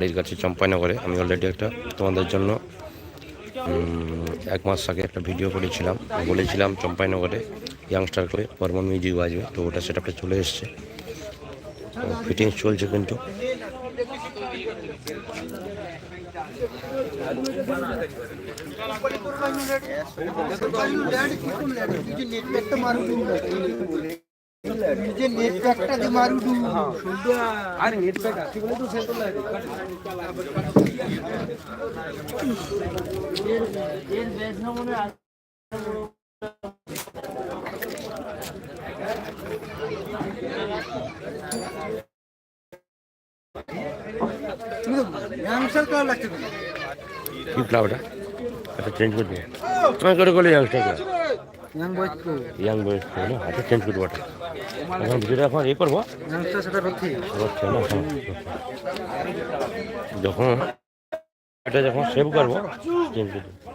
বাড়ির কাছে চম্পাইনগরে। আমি অলরেডি একটা তোমাদের জন্য এক মাস আগে একটা ভিডিও করেছিলাম। বলেছিলাম চম্পাইনগরে ইয়াংস্টার করে কর্ম মিউজিক বাজবে, তো ওটা সেটা চলে এসছে। ফিটিংস চলছে কিন্তু। যে নেট প্যাকটা যে মারু দু আরে নেট প্যাক আছে বলে তো সেন্টার লাগে ইয়াংস্টার কার লাগছে কি ক্লাবটা আচ্ছা চেঞ্জ করে তোমার করে করলে youngster young boys pro young বয়স না আচ্ছা চেঞ্জ করবো ওটা এখন ভিডিওটা এখন এ করবো ইয়াংস্টার সেটা হচ্ছে হচ্ছে না হ্যাঁ। যখন এটা যখন সেভ করবো চেঞ্জ করে দেবো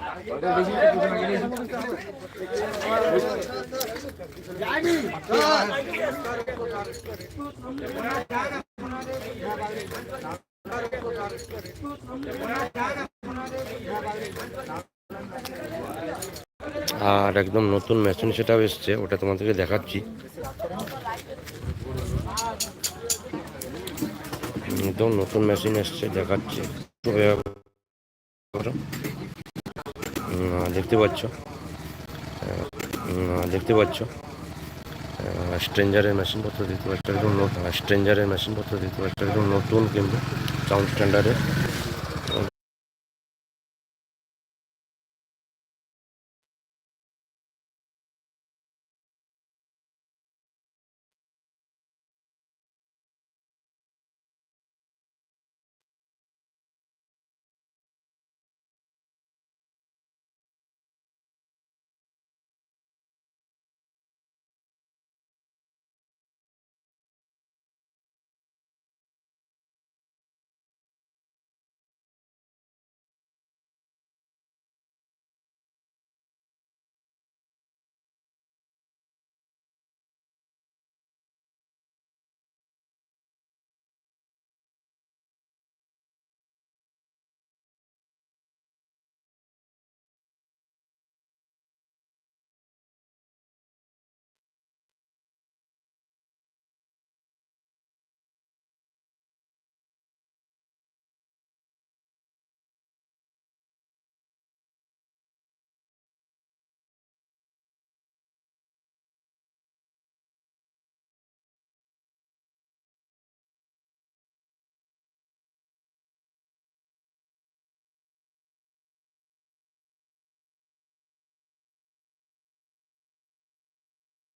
আর একদম নতুন মেশিন সেটাও এসছে, ওটা তোমাদেরকে দেখাচ্ছি। একদম নতুন মেশিন এসছে, দেখাচ্ছি। দেখতে পাচ্ছ? দেখতে পাচ্ছ? স্ট্রেঞ্জারের মেশিনপত্র দেখতে পাচ্ছ, একদম স্ট্রেঞ্জারের মেশিনপত্র দেখতে পাচ্ছ, একদম নতুন কিন্তু সাউন্ড স্ট্যান্ডার্ডের